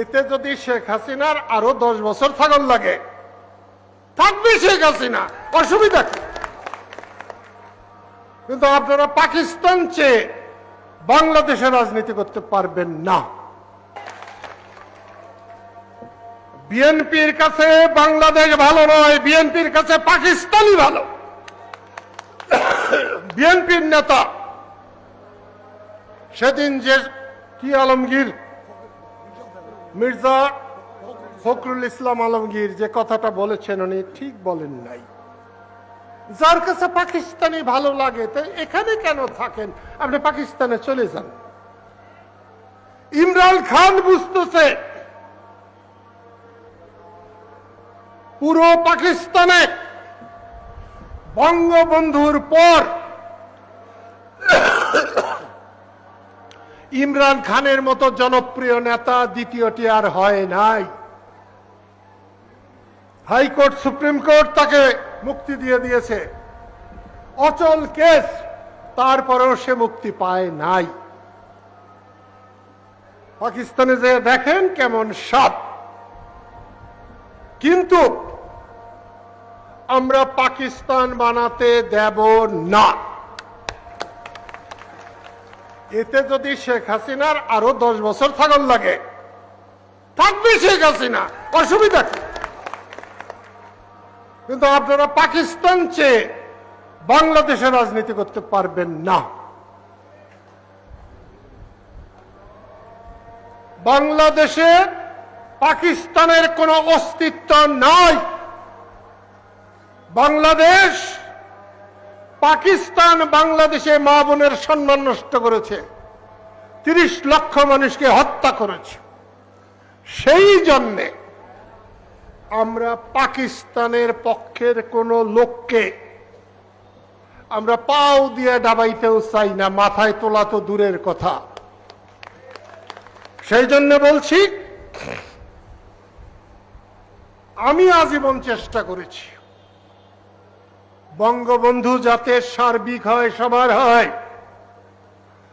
এতে যদি শেখ হাসিনার আরও দশ বছর থাকার লাগে, থাকবে শেখ হাসিনা, অসুবিধা কিন্তু আপনারা পাকিস্তান চেয়ে বাংলাদেশে রাজনীতি করতে পারবেন না। বিএনপির কাছে বাংলাদেশ ভালো নয়, বিএনপির কাছে পাকিস্তানই ভালো। বিএনপির নেতা সেদিন যে কি আলমগীর মির্জা ফখরুল ইসলাম আলমগীর যে কথাটা বলেছেন উনি ঠিক বলেন নাই। যার কাছে পাকিস্তানি ভালো লাগে, তো এখানে কেন থাকেন? আপনি পাকিস্তানে চলে যান। ইমরান খান বুঝতেছে, পুরো পাকিস্তানে বঙ্গবন্ধুর পর ইমরান খানের মতো জনপ্রিয় নেতা দ্বিতীয়টি আর হয় নাই। হাইকোর্ট, সুপ্রিম কোর্ট তাকে মুক্তি দিয়ে দিয়েছে। অচল কেস, তারপরেও সে মুক্তি পায় নাই। পাকিস্তানে যে দেখেন কেমন সাপ কিন্তু আমরা পাকিস্তান বানাতে দেব না। এতে যদি শেখ হাসিনার আরও দশ বছর থাকার লাগে, থাকবে শেখ হাসিনা, অসুবিধা কিন্তু আপনারা পাকিস্তান চেয়ে বাংলাদেশে রাজনীতি করতে পারবেন না। বাংলাদেশে পাকিস্তানের কোনো অস্তিত্ব নাই। বাংলাদেশ পাকিস্তান বাংলাদেশে মা বোনের সম্মান নষ্ট করেছে। তিরিশ লক্ষ মানুষকে হত্যা করেছে। সেই জন্যে আমরা পাকিস্তানের পক্ষের কোন লোককে আমরা পাও দিয়ে ডাবাইতেও চাই না, মাথায় তোলা তো দূরের কথা। সেই জন্য বলছি, আমি আজীবন চেষ্টা করেছি। বঙ্গবন্ধু যাতে সার্বিক হয়, সবার হয়,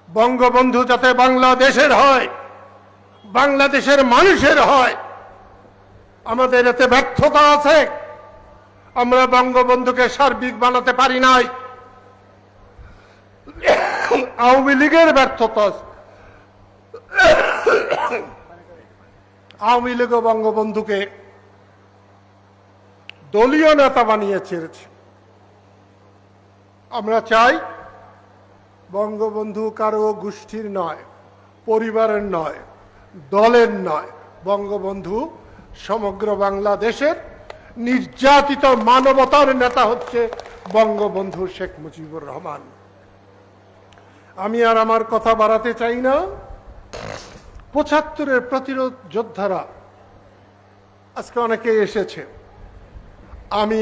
বঙ্গবন্ধু যাতে বাংলাদেশের হয়, বাংলাদেশের মানুষের হয়, আমাদের এতে ব্যর্থতা আছে। আমরা বঙ্গবন্ধুকে সার্বিক বানাতে পারি নাই। আওয়ামী লীগের ব্যর্থতা আছে। আওয়ামী লীগ বঙ্গবন্ধুকে দলীয় নেতা বানিয়ে ছেড়েছে আমরা চাই বঙ্গবন্ধু কারও গোষ্ঠীর নয়, পরিবারের নয়, দলের নয়। বঙ্গবন্ধু সমগ্র বাংলাদেশের নির্যাতিত মানবতার নেতা হচ্ছে বঙ্গবন্ধু শেখ মুজিবুর রহমান। আমি আর আমার কথা বাড়াতে চাই না। পঁচাত্তরের প্রতিরোধ যোদ্ধারা আজকে অনেকে এসেছে। আমি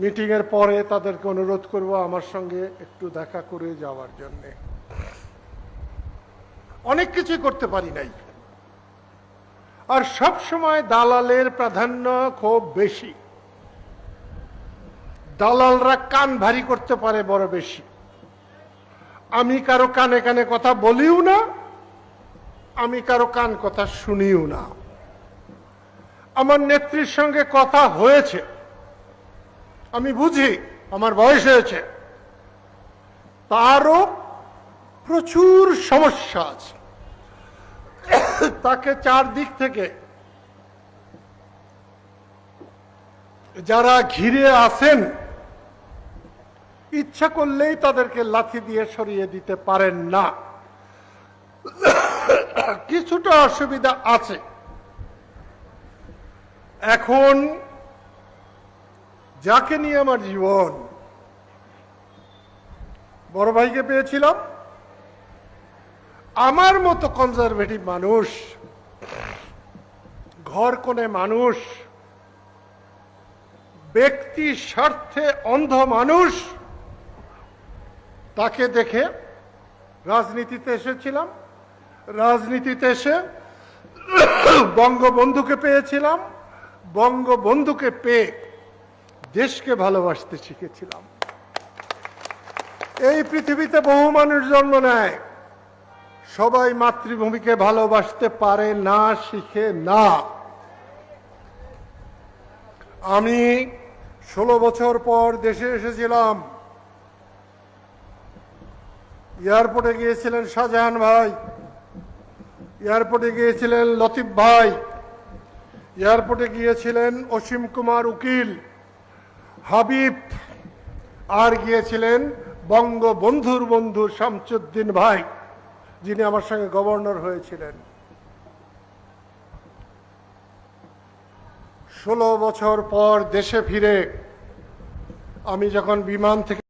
মিটিংয়ের পরে তাদেরকে অনুরোধ করব আমার সঙ্গে একটু দেখা করে যাওয়ার জন্য। অনেক কিছু করতে পারি নাই। আর সব সময় দালালের প্রাধান্য খুব বেশি। দালালরা কান ভারী করতে পারে বড় বেশি। আমি কারও কানে কানে কথা বলিও না, আমি কারও কান কথা শুনিও না। আমার নেত্রীর সঙ্গে কথা হয়েছে। আমি বুঝি, আমার বয়স হয়েছে। তারও প্রচুর সমস্যা আছে। তাকে চারদিক থেকে যারা ঘিরে আছেন, ইচ্ছা করলেই তাদেরকে লাথি দিয়ে সরিয়ে দিতে পারেন না। কিছুটা অসুবিধা আছে। এখন যাকে নিয়ে আমার জীবন, বড় ভাইকে পেয়েছিলাম। আমার মতো কনজারভেটিভ মানুষ, ঘর কোণে মানুষ ব্যক্তি স্বার্থে অন্ধ মানুষ, তাকে দেখে রাজনীতিতে এসেছিলাম। রাজনীতিতে এসে বঙ্গবন্ধুকে পেয়েছিলাম। বঙ্গবন্ধুকে পেয়ে দেশকে ভালোবাসতে শিখেছিলাম। এই পৃথিবীতে বহু মানুষ জন্ম নেয়। সবাই মাতৃভূমিকে ভালোবাসতে পারে না, শিখে না। আমি ষোলো বছর পর দেশে এসেছিলাম। এয়ারপোর্টে গিয়েছিলেন শাহজাহান ভাই। এয়ারপোর্টে গিয়েছিলেন লতিফ ভাই। এয়ারপোর্টে গিয়েছিলেন অসীম কুমার উকিল। হাবিব আর গিয়েছিলেন বঙ্গবন্ধুর বন্ধু শামসুদ্দিন ভাই, যিনি আমার সঙ্গে গভর্নর হয়েছিলেন। ষোলো বছর পর দেশে ফিরে আমি যখন বিমান থেকে